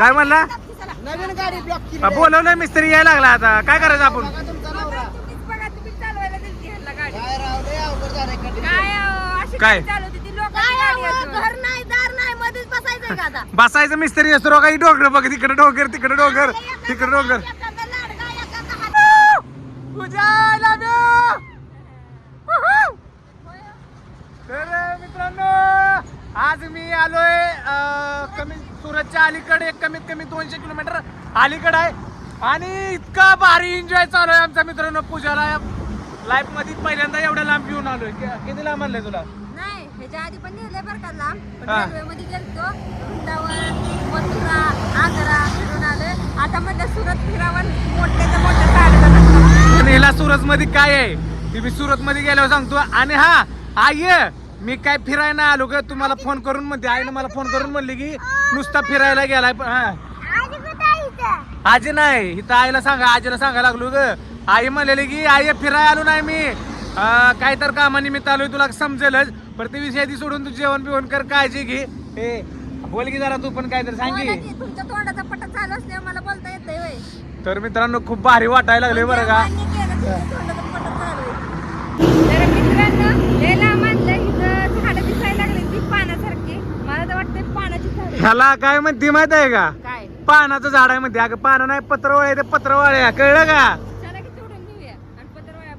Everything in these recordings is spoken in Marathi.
काय म्हणला? नवीन गाडी ब्लॉक केली. बोलवलंय मिस्त्री यायला लागला आता. काय करायचं आपण? बघा तुमचा नवरा. तुम्हीच बघा तुम्ही चालवायला दिलती ह्यांना गाडी. काय राव लय अवघड झालंय कंडिशन. काय अहो, अशी काय? गाडी चालवते ती लोकांची गाडी असून. घर नाही दार नाही मध्येच बसायचंय का आता? बसायचं मिस्त्री असतो काही डोंगर बघ तिकडे डोंगर तिकडे डोंगर तिकडे डोंगर. एखादा लाडका एखादा हात. पूजा तर मित्रांनो आज मी आलोय अं, कमी सुरतच्या अलीकडे एक कमीत कमी दोनशे किलोमीटर अलीकडे आहे. आणि इतका भारी एन्जॉय चालू आहे आमचा मित्रांनो पूजाला. लाईफमध्ये पहिल्यांदा एवढ्या लांब घेऊन आलोय. किती लांब आणलंय तुला? नाही ह्याच्या आधी पण नेलंय बरं का लांब. रेल्वेमध्ये गेलतो. वृंदावन मथुरा आग्रा फिरून आलोय. आता म्हणलं सुरत फिरावं मोठ्याच्या मोठ्या काढत पण ह्याला सुरत मध्ये काय आहे? ते मी सुरत मध्ये गेल्यावर सांगतो. आणि हा आई मी काय फिरायला आलो ग तुम्हाला फोन करून म्हणते. आईनं मला फोन करून म्हणली की नुसता फिरायला गेलाय. पण हा. आजी नाही. इथं आईला सांगा आजीला सांगायला लागलो ग. आई म्हणलेली की आई फिरायला आलो नाही मी. काय तर कामानिमित्त आलोय तुला समजेलच. पण ते विषय ती सोडून तू जेवण बिवण कर काळजी घे. ए बोल की जरा तू पण काय तर सांग की. तुमच्या तोंडाचा पट्टा चालू असल्यावर मला बोलता होय. तर मित्रांनो खूप भारी वाटायला लागले बरं का मान्य केलं तुमच्या तोंडाचा पट्टा चालू आहे. तर मित्रांनो लय लांब आणलं इथं झाडं दिसायला लागली ती पानासारखी मला तर वाटतंय पानाची झाड ह्याला काय म्हणते माहीत आहे का? काय? पानाचं झाड आहे म्हणते. अगं पानं नाही पत्रवळ ते पत्रवाळ्या. कळलं का? चला की तोडून घेऊया आणि पत्रवळ्या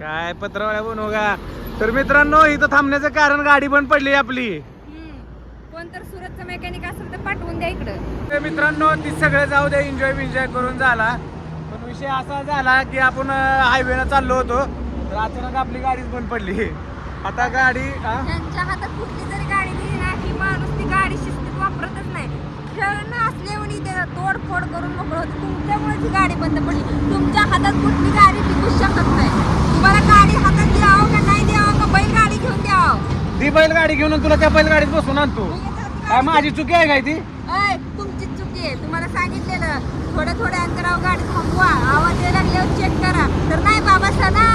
काय पत्रवाळ्या बनवू का? तर मित्रांनो इथं थांबण्याचं कारण गाडी बंद पडली आपली. हम्म. कोण तर सुरतचं मेकॅनिक असेल तर पाठवून द्या इकडं. तर मित्रांनो ती सगळे जाऊ दे एन्जॉय बिन्जॉय करून झाला. पण विषय असा झाला की आपण हायवेला चाललो होतो. तर अचानक आपली गाडीच बंद पडली. आता गाडी हा? त्यांच्या हातात कुठली जरी गाडी दिली ना की माणूस वापरतच नाही. खेळणं असल्यामुळे ते तोडफोड करून मोकळं होतं. तुमच्यामुळे ती गाडी बंद पडली. तुमच्या हातात कुठली गाडी टिकू शकत नाही. तुम्हाला गाडी हातात द्यावं का नाही द्यावं का बैल गाडी घेऊन द्यावं? ती बैलगाडी घेऊन तुला त्या बैलगाडीत बसून आणतो. काय माझी चुकी? आहे काय ती? तुमची चुकी आहे. तुम्हाला सांगितलेलं. थोड्या थोड्या अंतरावर गाडी थांबवा. आवाज यायला लागल्यावर चेक करा. तर नाही बाबा सना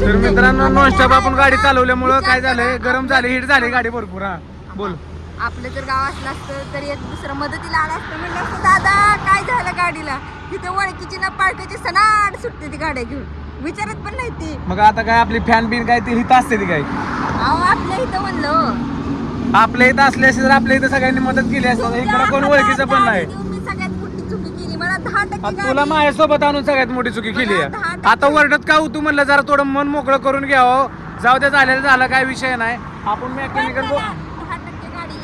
तर मित्रांनो नॉनस्टॉप आपण गाडी चालवल्यामुळं काय झालंय? गरम झाली हिट झाली गाडी भरपूर हा. बोल. आपलं जर गाव असलं असतं तर एक दुसरं मदतीला आलं असतं म्हणलं असतं दादा काय झालं गाडीला? तिथे ओळखीची ना पाळखीची सनाड सुटते ती गाड्या घेऊन. विचारत पण नाही ती. मग आता काय आपली फॅन बिन काय ती हित असते ती काय? अहो आपल्या इथं म्हणलं. आपल्या इथं असले असते तर आपल्या इथं सगळ्यांनी मदत केली असते इकडे कोण ओळखीचं पण नाही. गाडी देऊन मी सगळ्यात मोठी चुकी केली. मला दहा टक्के आता तुला गाडी- माझ्यासोबत आणून सगळ्यात मोठी चुकी केली आहे. आता वरडत का तू म्हणलं जरा थोडं मन मोकळं करून घ्यावं. जाऊ दे झालेलं झालं काय विषय नाही. आपण पण मेकॅनिकल मला दहा टक्के गाडी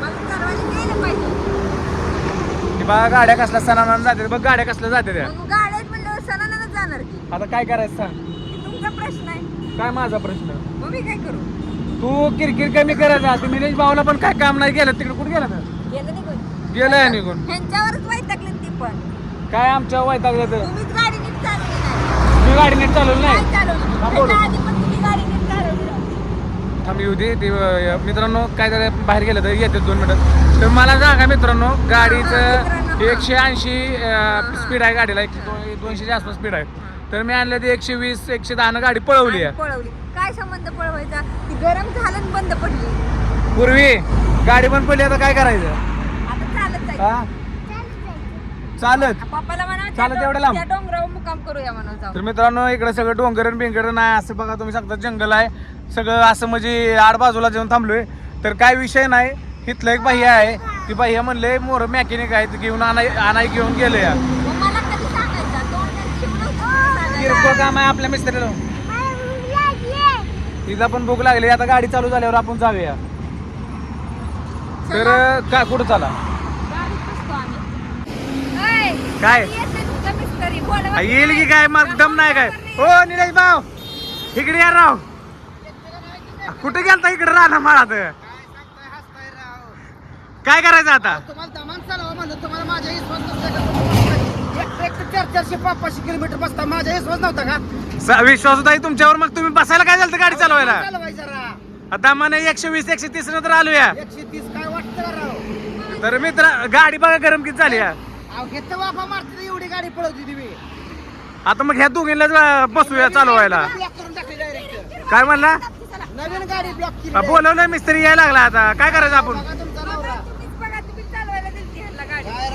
मला चालवायला गेलं पाहिजे बघा गाड्या कसल्या सणानं जाते बघ गाड्या कसल्या जाते त्या मग गाड्यात म्हणल्यावर सणानाच जाणार की. आता काय करायचं सांग? हे तुमचा प्रश्न आहे. काय माझा प्रश्न? मग मी काय करू? तू किरकिर कमी करायचा ते निलेश भाऊला पण काय काम नाही केलं? तिकडे कुठे गेलं तर? गेलं नाही कोणी. गेलंय निघून. ह्यांच्यावरच वैतागली ती पण. काय आमच्या वैताग देतं तुम्हीच गाडी नीट चालवली नाही. मी गाडी नीट चालवली नाही. नाही चालवली. बोल. त्याच्या आधी पण तुम्ही गाडी नीट चालवली नव्हती. थांब येऊ दे ते अं, मित्रांनो काय झालं बाहेर गेलं तर येते दोन मिनिटात तर मला सांगा मित्रांनो गाडीचं एकशे ऐंशी स्पीड आहे गाडीला. एकशे दो- दोनशेच्या आसपास स्पीड आहे. तर मी आणलं ते एकशे वीस एकशे दहानं गाडी पळवली आहे. पळवली. काय संबंध पळवायचा? ती गरम झालं बंद पडली. पूर्वी गाडी पण पडली आता काय करायचं? आता चालत? चालत. पप्पाला म्हणा त्या चालत एवढं लांब? त्या डोंगरावर मुकाम करूया जाऊ. तर मित्रांनो इकडे सगळं डोंगर बिंगर नाही असं बघा तुम्ही सांगता जंगल आहे. सगळं असं म्हणजे आड बाजूला जेवण थांबलोय. तर काय विषय नाही इथलं एक बाह्य आहे. ती बाह्य म्हणले मोर मॅकॅनिक आहे ते घेऊन आणाय आणाय घेऊन गेले या मग मला कधी सांगायचं? दोन दिवस शिवलं होतं किरकोळ. काम आहे आपल्या मिस्त्रीला. तिला पण भूक लागली. आता गाडी चालू झाल्यावर आपण जाऊया. तर का कुठं चला गाडीत बसतो आम्ही. ऐ, काय? येईल की? काय? मग दम नाही काय? हो निलेश भाऊ इकडे या राव. कुठे गेलता? इकडे राहणार माळात काय करायचं आता? माझ्या चारशे पाचशे किलोमीटर बसता माझा विश्वास नव्हता का? विश्वास होता तुमच्यावर मग तुम्ही बसायला काय झालं गाडी चालवायला? आता म्हणे एकशे वीस एकशे तीस नंतर आलोया. एकशे तीस काय वाटतं तर मित्र गाडी बघा गरम किती झाली या. अहो घेतं वाफा मारते एवढी गाडी पळवती तुम्ही आता मग ह्या दोघींना बसूया चालवायला ब्लॉक करून टाकली डायरेक्ट काय म्हणला? नवीन गाडी ब्लॉक केली आ, बोलवलंय मिस्त्री यायला लागला आता. काय करायचं आपण? बघा तुमचा नवरा. तुम्हीच बघा तुम्ही चालवायला दिलती ह्यांना गाडी काय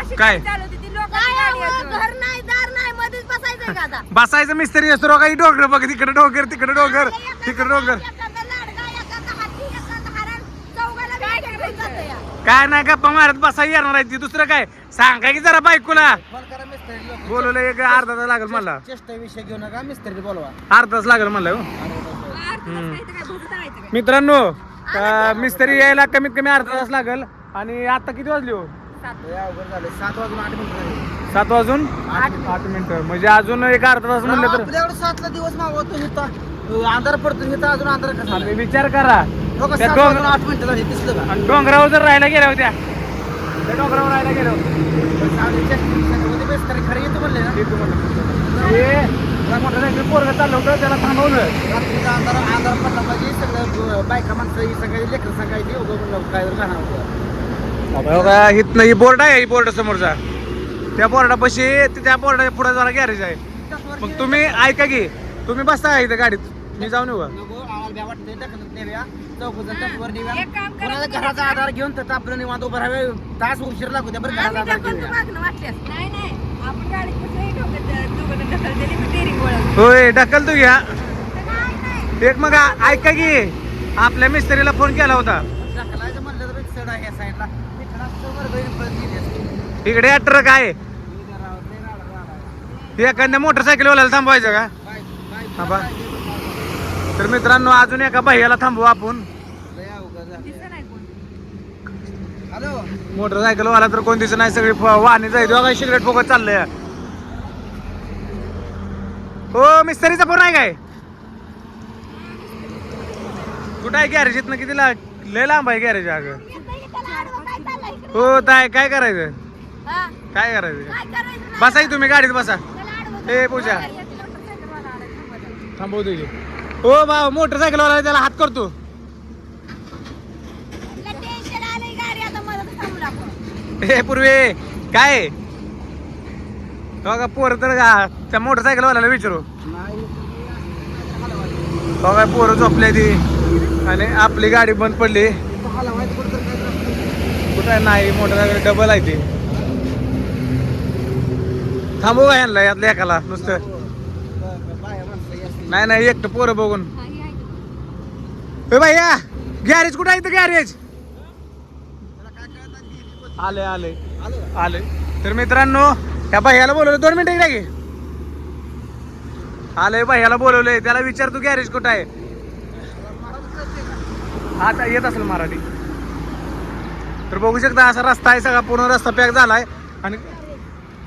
शिट्टी काय? चालू होती ती लोकांची काय गाडी अहो, असून. घर नाही दार नाही मध्येच बसायचंय का आता? बसायचं मिस्त्री असतो काही डोंगर बघ तिकडे डोंगर तिकडे डोंगर तिकडे डोंगर एखादा लाडका एखादा हाती एखादा हरण चौघाला काय भेटून करायचं? जातं या. काय नाही गप्पा मारत बसाय येणार आहे ती. दुसरं काय? सांगा की जरा बायकोला. बोलवलं एक अर्धा तास लागेल मला चेष्टा विषय घेऊ नका मिस्त्री बोलवा. अर्धा तास लागेल म्हणलं हो. मित्रांनो मिस्त्री यायला कमीत कमी अर्धा तास लागेल. आणि आता किती वाजली हो? सात. वाजून आठ मिनिटं झाली. सात वाजून आठ मिनिटं. म्हणजे अजून एक अर्धा तास म्हणलं तर सातला दिवस मावतो इथं. अंधार पडतो अजून अंधार विचार करा. त्या डोंगर- आठ मिनिटं झाली दिसलं का? आणि डोंगरावर जर राहायला गेल्या होत्या. त्या डोंगरावर राहायला गेल्या होत्या. खरं येतो म्हणले ना. पोरग चाललं होतं त्याला थांबवलं. रात्रीचा अंधार अंधार पडला पाहिजे सगळं बायका माणसं ही सगळी लेकरं सांगायची उगं म्हणलं काय राहणार होतं. ही बोर्ड आहे ही बोर्ड समोरचा. त्या बोर्डापाशी त्या बोर्डाच्या पुढे जरा गॅरेज आहे. मग तुम्ही ऐका की तुम्ही बसता इथं गाडीत. मी जाऊन येऊ का? एक काम करा, कोणाला घराचा आधार घेऊन तर आपलं निवांत उभं राहावे तास उशीर लागू द्या बरं आम्ही आधार ढकलतो घेऊया मागणं वाटल्यास. नाही नाही आपण गाडीत कसंही ठोकत दोघं ढकल दिली मी steering वळवलं. होय ढकल तू घ्या नाही, नाही. एक मग आ- ऐका की आपल्या मिस्त्रीला फोन केला होता ढकलायचं म्हणलं तर एक सड आहे या साईडला. इकडे ट्रक आहे. एखाद्या मोटरसायकल वाल्याला थांबवायचं का बाय- बाय- हा बा. तर मित्रांनो अजून एका भैयाला थांबवू आपण. मोटरसायकल वाला तर कोण दिसत नाही सगळी वाहने जायची बघा सिगरेट फोकत चाललंय. हो मिस्त्रीचा फोन आहे काय? कुठं आहे गॅरेज इथनं किती ला लय लांब आहे गॅरेज अगं. काय? हो ताय काय करायचं? हा? काय करायचं? काय करायचं? नाही. बसा की तुम्ही गाडीत बसा. ए पूजा. थांबा. थांबवतो हो भाऊ मोटरसायकल वाला त्याला हात करतो. हे पूर्वी काय? बघा पोरं तर का त्या मोटरसायकल वाल्याला विचारू. बघा पोरं झोपले ती. आणि आपली गाडी बंद पडली. कुठं नाही मोटरसायकल डबल आहे ती. थांबू का यांना यातल्या एकाला नुसतं ब- बाया माणसं ही असतील. नाही नाही एकटं पोरं बघून. हा, की. भैया गॅरेज कुठं आहे इथं गॅरेज? आले आले. आलो. का? आले तर मित्रांनो त्या भैयाला बोलवलं. दोन मिनिटं इकडे आलंय भैयाला बोलवलंय. त्याला विचार तू गॅरेज कुठं आहे? आता येत असेल मराठी. तर बघू शकता असा रस्ता आहे सगळा पूर्ण रस्ता पॅक झालाय. आणि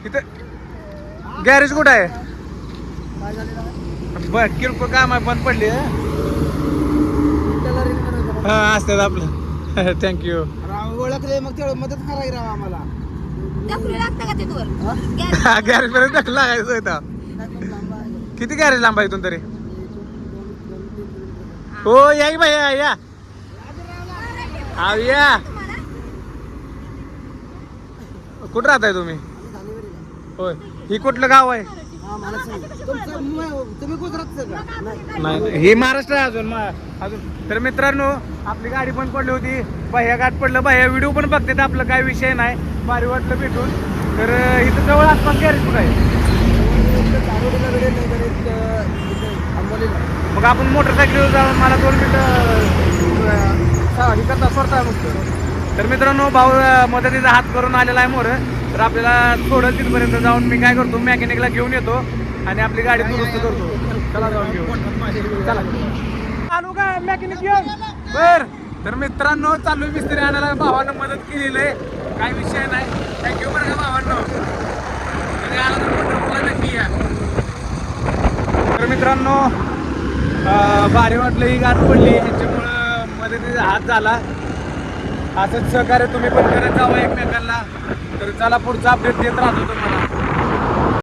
इथं गॅरेज कुठं आहे? बर किरकोळ काम आहे बंद पडली हं? हा असतात आपलं थँक्यू राव ओळखले मग तेवढं मदत करायची राव आम्हाला? हा? गॅरेज पर्यंत लागायचं होता. किती गॅरेज लांब आहे इथून तरी. हो या की भैया या आव या कुठं राहताय तुम्ही होय ही कुठलं गाव आहे हे तुम्ही गुजरातचं का नाही महाराष्ट्र आहे अजून अजून. तर मित्रांनो आपली गाडी पण पडली होती. बाह्या गाठ पडलं. बाह्या व्हिडिओ पण बघते आपलं काय विषय नाही. भारी वाटलं भेटून. तर अं, इथं जवळ आसपास गॅरेज कुठं आहे? नाही तर एक, अं, आंबोलीला. मग आपण मोटरसायकलीवर जाऊन मला दोन मिनिटं अं, सा- हे करता सोडता मग. तर मित्रांनो भाऊ अं, मदतीचा हात करून आलेला आहे मोर. तर आपल्याला थोडं तिथपर्यंत जाऊन मी काय करतो मेकॅनिकला घेऊन येतो आणि आपली गाडी दुरुस्त करतो. चला जाऊन घेऊ चला. चालू का मेकॅनिक घेऊन बर. तर मित्रांनो चालू मिस्त्री आणायला. भावानं मदत केलेली आहे. काय विषय नाही. थँक्यू बरं का भावांनो? कधी आला तर पंढरपूरला नक्की या. तर मित्रांनो भारी वाटलं ही गाठ पडली. ह्याच्यामुळं मदतीचा हात झाला. असंच सहकार्य तुम्ही पण करत जावा एकमेकांना. तर चला पुढचा अपडेट देत राहतो तुम्हाला.